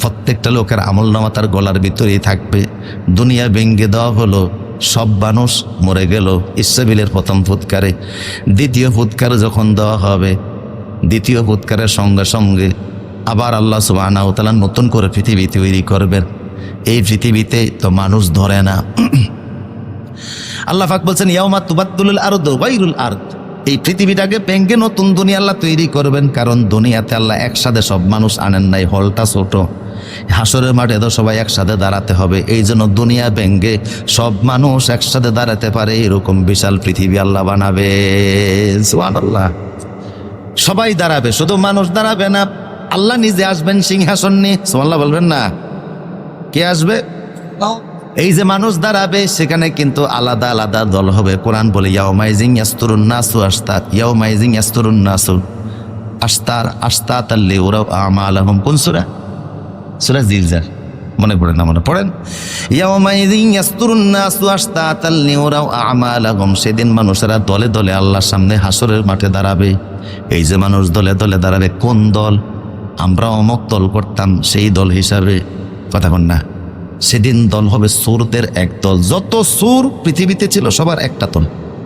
প্রত্যেকটা লোকের আমল নামা তার গলার ভিতরেই থাকবে। দুনিয়া ভেঙ্গে দেওয়া হলো, সব মানুষ মরে গেল। ইসরাবিলের প্রথম ফুৎকারে। দ্বিতীয় ফুৎকার যখন দেওয়া হবে, দ্বিতীয় ফুৎকারের সঙ্গে সঙ্গে আবার আল্লাহ সুবাহ নতুন করে পৃথিবী তৈরি করবেন। এই পৃথিবীতে তো মানুষ ধরে না। আল্লাহ পাক বলছেন, ইয়াউমা তুবাদ্দুলুল আরদ ওয়াইরুল আরদ। এই পৃথিবীটাকে ভেঙ্গে নতুন দুনিয়া আল্লাহ তৈরি করবেন, কারণ দুনিয়াতে আল্লাহ একসাথে সব মানুষ আনেন নাই, হলটা ছোট। হাসরের মাঠে তো সবাই একসাথে দাঁড়াতে হবে। এই জন্য দুনিয়া ভেঙ্গে সব মানুষ একসাথে দাঁড়াতে পারে এরকম বিশাল পৃথিবী আল্লাহ বানাবে। সুবহানাল্লাহ। সবাই দাঁড়াবে শুধু মানুষ দাঁড়াবে না আল্লাহ নিজে আসবেন সিংহাসন নিয়ে। সুবহানাল্লাহ বলবেন না? কে আসবে? এই যে মানুষ দাঁড়াবে সেখানে কিন্তু আলাদা আলাদা দল হবে। কোরআন বলে ইয়াওমাইজিং ইয়াস্তুরুন নাসু আস্তাত ইয়াওমাইজিং ইয়াস্তুরুন নাসু আস্তার আস্তাত আল্লি ওরাও আমালাহুম। কোন সূরা? সূরা জিলজার মনে পড়ে না, মনে পড়েন? সেদিন মানুষেরা দলে দলে আল্লাহর সামনে হাসরের মাঠে দাঁড়াবে। এই যে মানুষ দলে দলে দাঁড়াবে, কোন দল? আমরা অমক দল করতাম, সেই দল হিসাবে। কথা কন না। সেদিন দল হবে সুরদের এক দল। যত সুর পৃথিবীতে ছিল, সবার একটা দল।